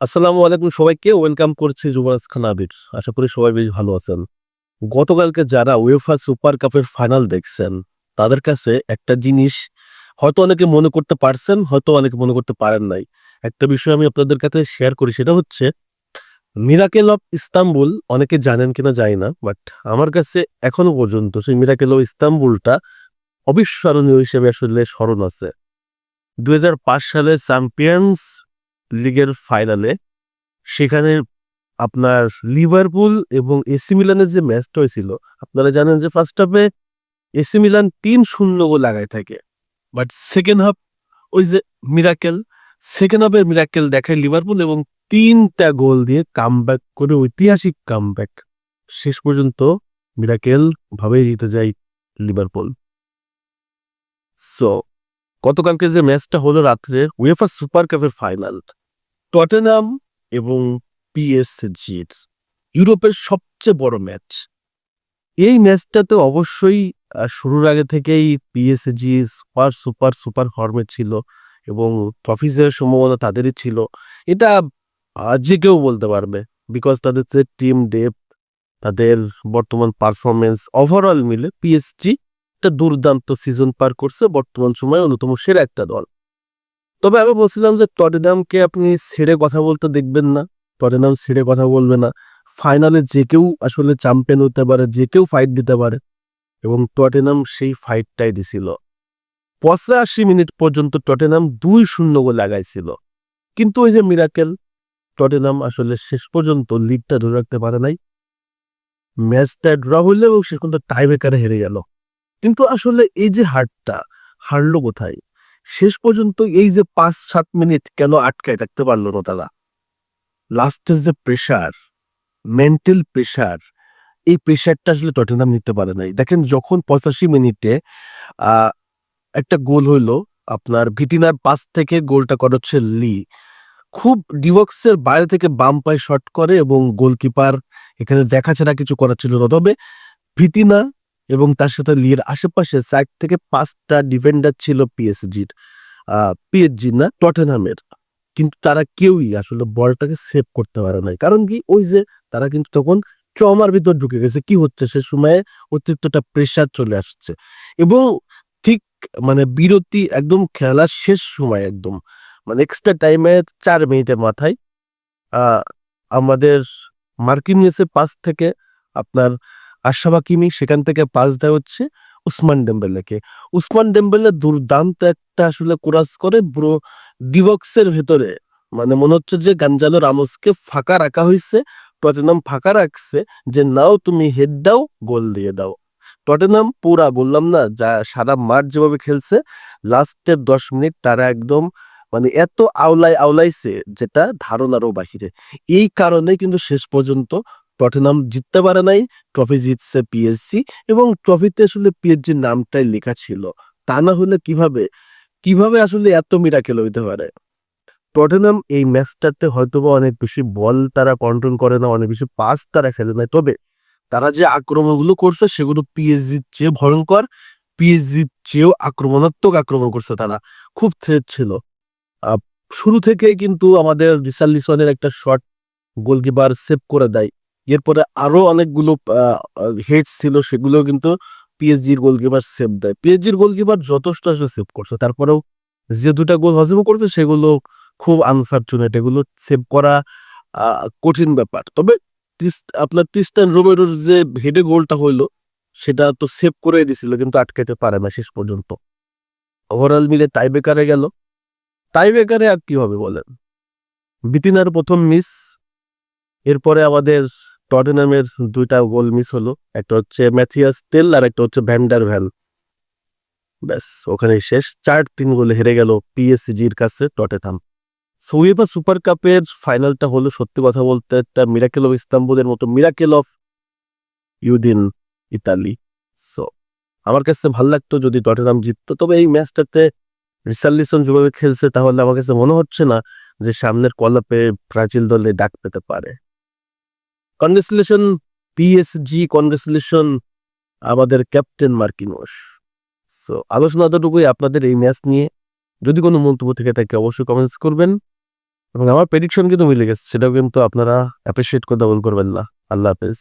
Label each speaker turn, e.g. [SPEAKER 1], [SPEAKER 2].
[SPEAKER 1] আসসালামু আলাইকুম সবাইকে, ওয়েলকাম করছি যুবরাজ খান আবির। আশা করি সবাই বেশ ভালো আছেন। গতকালকে যারা উয়েফা সুপার কাপের ফাইনাল দেখছেন, তাদের কাছে একটা জিনিস হয়তো অনেকে মনে করতে পারছেন, হয়তো অনেকে মনে করতে পারেন নাই। একটা বিষয় আমি আপনাদের কাছে শেয়ার করি, সেটা হচ্ছে মিরাকেল অফ ইস্তাম্বুল অনেকে জানেন কিনা জানি না বাট আমার কাছে এখনও পর্যন্ত সেই মিরাকেল অফ ইস্তাম্বুলটা অবিস্মরণীয় হিসেবে আসলে স্মরণ আছে। দুই হাজার পাঁচ সালে চ্যাম্পিয়ন্স লিগের ফাইনালে সেখানে আপনার লিভারপুল এবং এসি মিলানের যে ম্যাচটা হয়েছিল, আপনারা জানেন যে ফার্স্ট হাফে এসি মিলান তিন শূন্য গোল লাগায় থাকে। বাট সেকেন্ড হাফ ওই যে মিরাকেল সেকেন্ড হাফের মিরাকেল দেখায় লিভারপুল এবং তিনটা গোল দিয়ে কামব্যাক করে ঐতিহাসিক কামব্যাক শেষ পর্যন্ত মিরাকেল ভাবেই জিতে যায় লিভারপুল। সো গতকালকে যে ম্যাচটা হলো রাত্রে উয়েফা সুপার কাপের ফাইনাল টটেনাম এবং পিএসজির ইউরোপের সবচেয়ে বড় ম্যাচ এই ম্যাচটাতে অবশ্যই শুরুর আগে থেকেই পিএসজি সুপার সুপার সুপার ফর্মে ছিল এবং ট্রফিজের সম্ভাবনা তাদেরই ছিল। এটা যে কেউ বলতে পারবে বিকজ তাদের যে টিম ডেপ তাদের বর্তমান পারফরমেন্স ওভারঅল মিলে পিএসজি একটা দুর্দান্ত সিজন পার করছে বর্তমান সময়ে অন্যতম সেরা একটা দল। তবে আমি বলছিলাম যে টটেনামকে আপনি ছেড়ে কথা বলতে দেখবেন না। টটেনাম ছেড়ে কথা বলবে না। ফাইনালে যে কেউ আসলে চ্যাম্পিয়ন হতে পারে, যে কেউ ফাইট দিতে পারে। এবং টটেনাম সেই ফাইটটাই দিছিল। পঁচাশি মিনিট পর্যন্ত টটেনাম দুই শূন্য গোল লাগাইছিল। কিন্তু ওই যে মিরাকেল টটেনাম আসলে শেষ পর্যন্ত লিডটা ধরে রাখতে পারে নাই। ম্যাচটা ড্র হইল এবং সেখান টাই ব্রেকারে হেরে গেল। কিন্তু আসলে এই যে হারটা, হারলো কোথায়? শেষ পর্যন্ত এই যে পাঁচ সাত মিনিট কেন আটকায় থাকতে পারল না তারা? লাস্টের যে প্রেশার মেন্টাল প্রেশার এই প্রেশারটা আসলে টটেনহাম নিতে পারে নাই। দেখেন যখন পঁচাশি মিনিটে একটা গোল হইল, আপনার ভিটিনার পাস থেকে গোলটা করা হচ্ছে লি খুব ডিবক্সের বাইরে থেকে বাম পায়ে শট করে এবং গোলকিপার এখানে দেখা ছাড়া কিছু করার ছিল না। তবে ভিতিনা এবং তার সাথে লিয়ের আশেপাশে চার থেকে পাঁচটা ডিফেন্ডার ছিল পিএসজির পিএসজি না টটেনহামের কিন্তু তারা কেউই আসলে বলটাকে সেভ করতে পারে নাই। কারণ কি? ওই যে তারা কিন্তু তখন ট্রমার ভিতর ঢুকে গেছে। কি হচ্ছে? সে সময়ে অতিরিক্তটা প্রেশার চলে আসছে। এবং ঠিক মানে বিরতি একদম খেলার শেষ সময় একদম। মানে এক্সট্রা টাইমের চার মিনিটের মাথায় আমাদের মার্কিনিয়াসের পাস থেকে আপনার আশাবা কিমি সেখান থেকে পাস দেওয়া হচ্ছে উসমান ডেম্বেলেকে। উসমান ডেম্বেলে দুর্দান্ত একটা আসলে কোরাস করে ব্রো ডিবক্সের ভেতরে। মানে মনে হচ্ছে যে গাঞ্জালো রামোসকে ফাঁকা রাখা হয়েছে টটেনাম ফাঁকা রাখছে যে নাও তুমি হেড দাও, গোল দিয়ে দাও। টটেনাম পুরা, বললাম না, যা সারা মাঠ যেভাবে খেলছে, লাস্টের দশ মিনিট তারা একদম মানে এত আওলাই আওলাইছে যেটা ধারণারও বাহিরে। এই কারণে কিন্তু শেষ পর্যন্ত টটেনাম জিততে পারে নাই ট্রফি জিতছে পিএসসি এবং ট্রফিতে আসলে পিএসজির নামটাই লেখা ছিল। তা না হলে কীভাবে কীভাবে আসলে এত মিরাকেল হইতে পারে? টটেনাম এই ম্যাচটাতে হয়তোবা অনেক বেশি বল তারা কন্ট্রোল করে না, অনেক বেশি পাস তারা খেলে না তবে তারা যে আক্রমণগুলো করছে সেগুলো পিএসজির চেয়ে ভয়ঙ্কর পিএসজির চেয়েও আক্রমণাত্মক আক্রমণ করছে তারা। খুব থ্রেট ছিল। শুরু থেকে কিন্তু আমাদের রিসার্লিসনের একটা শট গোলকিপার সেভ করে দেয়। এরপরে আরও অনেকগুলো হেডস ছিল সেগুলো কিন্তু পিএসজির গোলকিপার সেভ দেয়। পিএসজির গোলকিপার যথেষ্ট আসলে সেভ করছে। তারপরেও যে দুটা গোল হজম করছে, সেগুলো খুব আনফর্চুনেট এগুলো সেভ করা কঠিন ব্যাপার। তবে আপনার ক্রিস্টান রোমেরোর যে হেডে গোলটা হইল, সেটা তো সেভ করে দিছিল, কিন্তু আটকাইতে পারে না শেষ পর্যন্ত। ওভারঅল মিলে টাই বেকারে গেল। টাই বেকারে আর কি হবে বলেন? বিতিনার প্রথম মিস এরপরে আমাদের টটেনামের দুইটা গোল মিস হলো। একটা হচ্ছে ম্যাথিয়াস তেল আর একটা হচ্ছে ভ্যান্ডার ভ্যাল ব্যাস ওখানে শেষ। চার তিন গোলে হেরে গেল পিএসজির কাছে টটেনাম সো উয়েফা সুপার কাপের ফাইনালটা হলো সত্যি কথা বলতে একটা মিরাকেল অফ ইস্তাম্বুলের মতো miracle of Udine Italy so আমার কাছে ভালো লাগতো যদি টটেনাম জিততো। তবে এই ম্যাচটাতে রিসার্লিসন যেভাবে খেলছে তাহলে আমার কাছে মনে হচ্ছে না যে সামনের কলাপে ব্রাজিল দলে ডাক পেতে পারে। কনগ্রেচুলেশন পিএসজি কনগ্রেচুলেশন, আমাদের ক্যাপ্টেন মার্কিনোস সো আলোচনা এতটুকুই আপনাদের এই ম্যাচ নিয়ে। যদি কোনো মন্তব্য থেকে থাকে, অবশ্যই কমেন্টস করবেন। এবং আমার প্রেডিকশন কিন্তু মিলে গেছে, সেটাও কিন্তু আপনারা অ্যাপ্রিসিয়েট করে দাবল করবেন না। আল্লাহ হাফেজ।